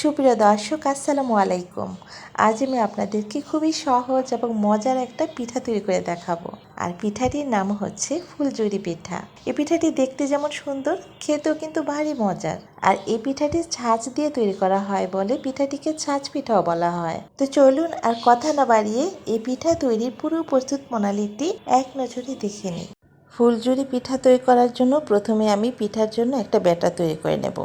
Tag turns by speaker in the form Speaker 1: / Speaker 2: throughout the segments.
Speaker 1: সুপ্রিয় দর্শক, আসসালামু আলাইকুম। আজ আমি আপনাদেরকে খুবই সহজ এবং মজার একটা পিঠা তৈরি করে দেখাবো। আর পিঠাটির নাম হচ্ছে ফুলজুরি পিঠা। এই পিঠাটি দেখতে যেমন সুন্দর, খেতেও কিন্তু ভারী মজার। আর এই পিঠাটি ছাঁচ দিয়ে তৈরি করা হয় বলে পিঠাটিকে ছাঁচ পিঠাও বলা হয়। তো চলুন আর কথা না বাড়িয়ে এই পিঠা তৈরির পুরো প্রস্তুত প্রণালীটি এক নজরে দেখে নিই। ফুলঝুরি পিঠা তৈরি করার জন্য প্রথমে আমি পিঠার জন্য একটা ব্যাটার তৈরি করে নেব।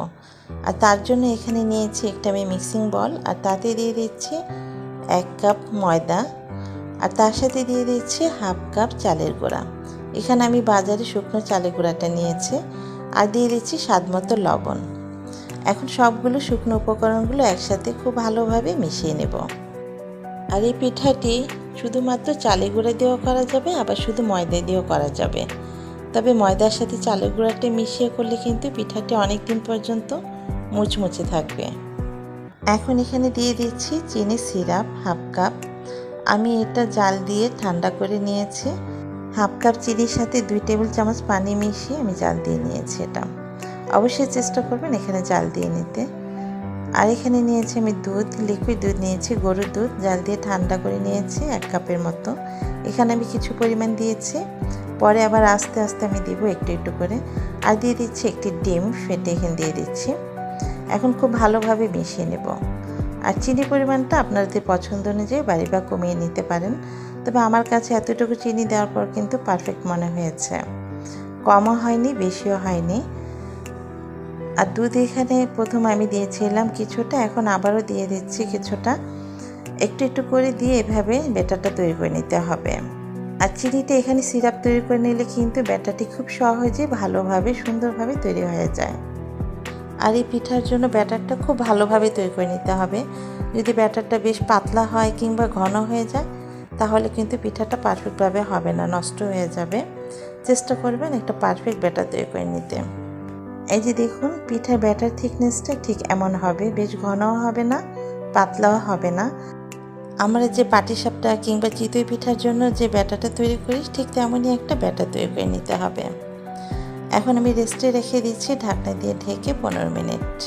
Speaker 1: আর তার জন্য এখানে নিয়েছি একটা আমি মিক্সিং বল, আর তাতে দিয়ে দিচ্ছি এক কাপ ময়দা, আর তার সাথে দিয়ে দিচ্ছি হাফ কাপ চালের গুঁড়া। এখানে আমি বাজারে শুকনো চালের গুঁড়াটা নিয়েছি, আর দিয়ে দিচ্ছি স্বাদ মতো লবণ। এখন সবগুলো শুকনো উপকরণগুলো একসাথে খুব ভালোভাবে মিশিয়ে নেব। আর এই পিঠাটি শুধুমাত্র চালের গুঁড়া দিয়েও করা যাবে, আবার শুধু ময়দা দিয়েও করা যাবে। তবে ময়দার সাথে চালের গুঁড়াটা মিশিয়ে করলে কিন্তু পিঠাটি অনেক দিন পর্যন্ত মুচমুচে থাকবে। এখন এখানে দিয়ে দিচ্ছি চিনি সিরাপ, হাফ কাপ। আমি এটা জাল দিয়ে ঠান্ডা করে নিয়েছি। হাফ কাপ চিনির সাথে দুই টেবিল চামচ পানি মিশিয়ে আমি জাল দিয়ে নিয়েছি এটা। অবশ্যই চেষ্টা করবেন এখানে জাল দিয়ে নিতে। আর এখানে নিয়েছি আমি দুধ লিকুইড দুধ নিয়েছি, গরুর দুধ। জাল দিয়ে ঠান্ডা করে নিয়েছি এক কাপের মতো। এখানে আমি কিছু পরিমাণ দিয়েছি। পরে আবার আস্তে আস্তে আমি দিব একটু একটু করে। আর দিয়ে দিচ্ছি একটি ডিম ফেটে এখানে দিয়ে দিচ্ছি। এখন খুব ভালোভাবে মিশিয়ে নেব। আর চিনি পরিমাণটা আপনাদের পছন্দ অনুযায়ী বাড়ি বা কমিয়ে নিতে পারেন। তবে আমার কাছে এতটুকু চিনি দেওয়ার পর কিন্তু পারফেক্ট মনে হয়েছে। কমও হয়নি, বেশিও হয়নি। আর দুধ এখানে প্রথম আমি দিয়েছিলাম কিছুটা, এখন আবারও দিয়ে দিচ্ছি কিছুটা। একটু একটু করে দিয়ে এভাবে ব্যাটারটা তৈরি করে নিতে হবে। আর চিনিটা এখানে সিরাপ তৈরি করে নিলে কিন্তু ব্যাটারটি খুব সহজে ভালোভাবে, সুন্দরভাবে তৈরি হয়ে যায়। আর এই পিঠার জন্য ব্যাটারটা খুব ভালোভাবে তৈরি করে নিতে হবে। যদি ব্যাটারটা বেশ পাতলা হয় কিংবা ঘন হয়ে যায়, তাহলে কিন্তু পিঠাটা পারফেক্টভাবে হবে না, নষ্ট হয়ে যাবে। চেষ্টা করবেন একটা পারফেক্ট ব্যাটার তৈরি করে নিতে। এই যে দেখুন, পিঠার ব্যাটার থিকনেসটা ঠিক এমন হবে, বেশ ঘনও হবে না, পাতলাও হবে না। আমরা যে পাটিসাপটা কিংবা চিতই পিঠার জন্য যে ব্যাটারটা তৈরি করি, ঠিক তেমনই একটা ব্যাটার তৈরি করে নিতে হবে। এখন আমি রেস্টে রেখে দিচ্ছি, ঢাকনা দিয়ে ঢেকে পনেরো মিনিট।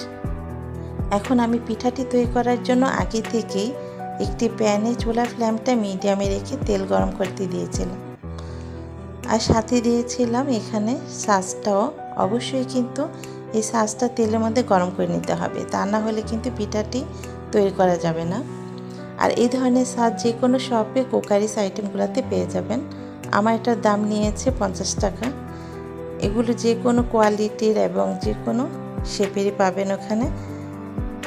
Speaker 1: এখন আমি পিঠাটি তৈরি করার জন্য আগে থেকেই একটি প্যানে চুলার ফ্ল্যামটা মিডিয়ামে রেখে তেল গরম করতে দিয়েছিলাম। আর সাথে দিয়েছিলাম এখানে সাজটাও। অবশ্যই কিন্তু এই সাজটা তেলের মধ্যে গরম করে নিতে হবে। তা না হলে কিন্তু পিঠাটি তৈরি করা যাবে না। আর এই ধরনের সাজ যে কোনো শপে কোকারিস আইটেমগুলোতে পেয়ে যাবেন। আমার এটার দাম নিয়েছে পঞ্চাশ টাকা। এগুলো যে কোনো কোয়ালিটির এবং যে কোনো শেপেরই পাবেন ওখানে।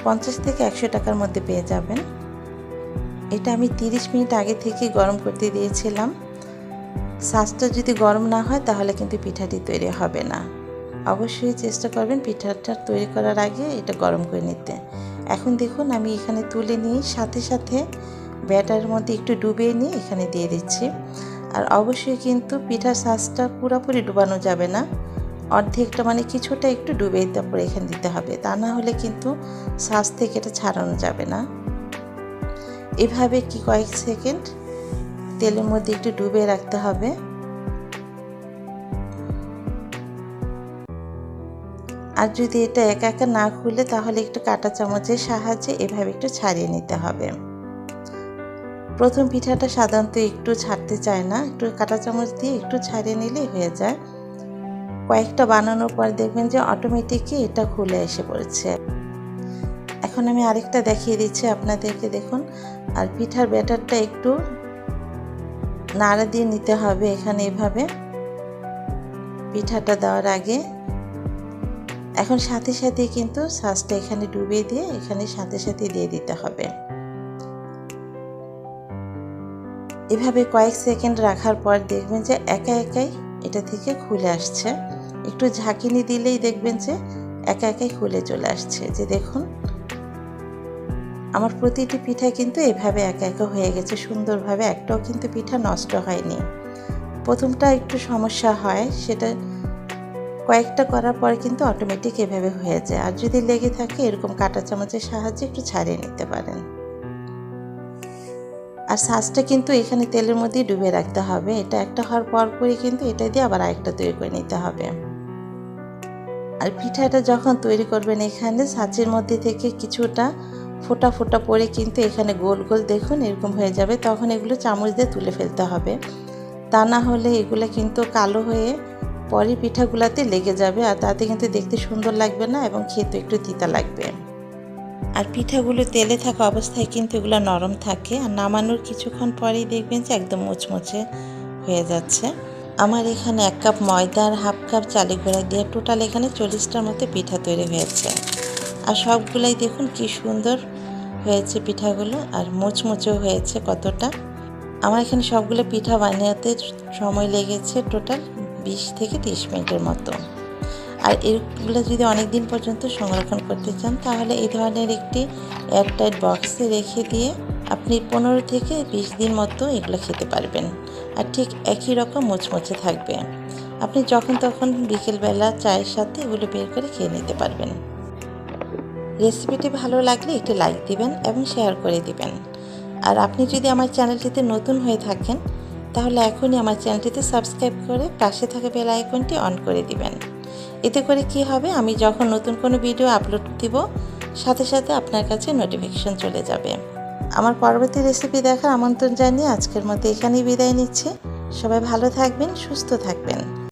Speaker 1: পঞ্চাশ থেকে একশো টাকার মধ্যে পেয়ে যাবেন। এটা আমি তিরিশ মিনিট আগে থেকে গরম করতে দিয়েছিলাম। সাজটা যদি গরম না হয় তাহলে কিন্তু পিঠাটি তৈরি হবে না। অবশ্যই চেষ্টা করবেন পিঠাটা তৈরি করার আগে এটা গরম করে নিতে। এখন দেখুন আমি এখানে তুলে নিয়ে সাথে সাথে ব্যাটার মধ্যে একটু ডুবিয়ে নিয়ে এখানে দিয়ে দিচ্ছি। আর অবশ্যই কিন্তু পিঠার সাজটা পুরোপুরি ডুবানো যাবে না। অর্ধেকটা মানে কিছুটা একটু ডুবিয়ে তারপরে এখানে দিতে হবে। তা না হলে কিন্তু সাজ থেকে এটা ছাড়ানো যাবে না। এভাবে কি কয়েক সেকেন্ড তেলের মধ্যে একটু ডুবিয়ে রাখতে হবে। আর যদি এটা একা একা না খুলে তাহলে একটু কাটা চামচের সাহায্যে এভাবে একটু ছাড়িয়ে নিতে হবে। প্রথম পিঠাটা সাধারণত একটু ছাড়তে চায় না, একটু কাটা চামচ দিয়ে একটু ছাড়িয়ে নিলেই হয়ে যায়। কয়েকটা বানানোর পর দেখবেন যে অটোমেটিকই এটা খুলে এসে পড়েছে। এখন আমি আরেকটা দেখিয়ে দিচ্ছি আপনাদেরকে, দেখুন। আর পিঠার ব্যাটারটা একটু নাড়া দিয়ে নিতে হবে এখানে এভাবে। পিঠাটা দেওয়ার আগে এখন সাথে সাথে কিন্তু শ্বাসটা এখানে ডুবিয়ে দিয়ে এখানে সাথে সাথে দিয়ে দিতে হবে। এভাবে কয়েক সেকেন্ড রাখার পর দেখবেন যে একা একাই এটা থেকে খুলে আসছে। একটু ঝাঁকিনি দিলেই দেখবেন যে একা একাই খুলে চলে আসছে। যে দেখুন, আমার প্রতিটি পিঠা কিন্তু এভাবে একা একা হয়ে গেছে। সুন্দরভাবে একটাও কিন্তু পিঠা নষ্ট হয়নি। প্রথমটা একটু সমস্যা হয়, সেটা কয়েকটা করার পর কিন্তু অটোমেটিক এভাবে হয়ে যায়। আর যদি লেগে থাকে, এরকম কাঁটা চামচের সাহায্যে একটু ছাড়িয়ে নিতে পারেন। আর সাজটা কিন্তু এখানে তেলের মধ্যেই ডুবে রাখতে হবে। এটা একটা হওয়ার পর পরই কিন্তু এটা দিয়ে আবার আরেকটা তৈরি করে নিতে হবে। আর পিঠাটা যখন তৈরি করবেন এখানে, সাঁচের মধ্যে থেকে কিছুটা ফোটা ফোটা পরে কিন্তু এখানে গোল গোল দেখুন, এরকম হয়ে যাবে। তখন এগুলো চামচ দিয়ে তুলে ফেলতে হবে। তা না হলে এগুলো কিন্তু কালো হয়ে পরে পিঠাগুলাতে লেগে যাবে আর তাতে কিন্তু দেখতে সুন্দর লাগবে না এবং খেতে একটু তিতা লাগবে। আর পিঠাগুলো তেলে থাকা অবস্থায় কিন্তু এগুলো নরম থাকে আর নামানোর কিছুক্ষণ পরেই দেখবেন যে একদম মুচমুচে হয়ে যাচ্ছে। আমার এখানে এক কাপ ময়দা আর হাফ কাপ চালে গুঁড়া দিয়ে টোটাল এখানে চল্লিশটার মতো পিঠা তৈরি হয়েছে। আর সবগুলাই দেখুন কি সুন্দর হয়েছে পিঠাগুলো আর মুচমুচেও হয়েছে কতটা। আমার এখানে সবগুলো পিঠা বানাতে সময় লেগেছে টোটাল বিশ থেকে তিরিশ মিনিটের মতো। আর এগুলো যদি অনেক দিন পর্যন্ত সংরক্ষণ করতে চান, তাহলে এই ধরনের একটি এয়ারটাইট বক্সে রেখে দিয়ে আপনি পনেরো থেকে বিশ দিন মতো এগুলো খেতে পারবেন। আর ঠিক একই রকম মুচমুচে থাকবে। আপনি যখন তখন বিকেলবেলা চায়ের সাথে এগুলো বের করে খেয়ে নিতে পারবেন। রেসিপিটি ভালো লাগলে একটি লাইক দিবেন এবং শেয়ার করে দিবেন। আর আপনি যদি আমার চ্যানেলটিতে নতুন হয়ে থাকেন তাহলে এখনই আমার চ্যানেলটিতে সাবস্ক্রাইব করে পাশে থাকা বেল আইকনটি অন করে দিবেন। এতে করে কি হবে? আমি যখন নতুন কোনো ভিডিও আপলোড দিব, সাথে সাথে আপনার কাছে নোটিফিকেশন চলে যাবে। আমার পরবর্তী রেসিপি দেখার আমন্ত্রণ জানিয়ে আজকের মতো এখানেই বিদায় নিচ্ছি। সবাই ভালো থাকবেন, সুস্থ থাকবেন।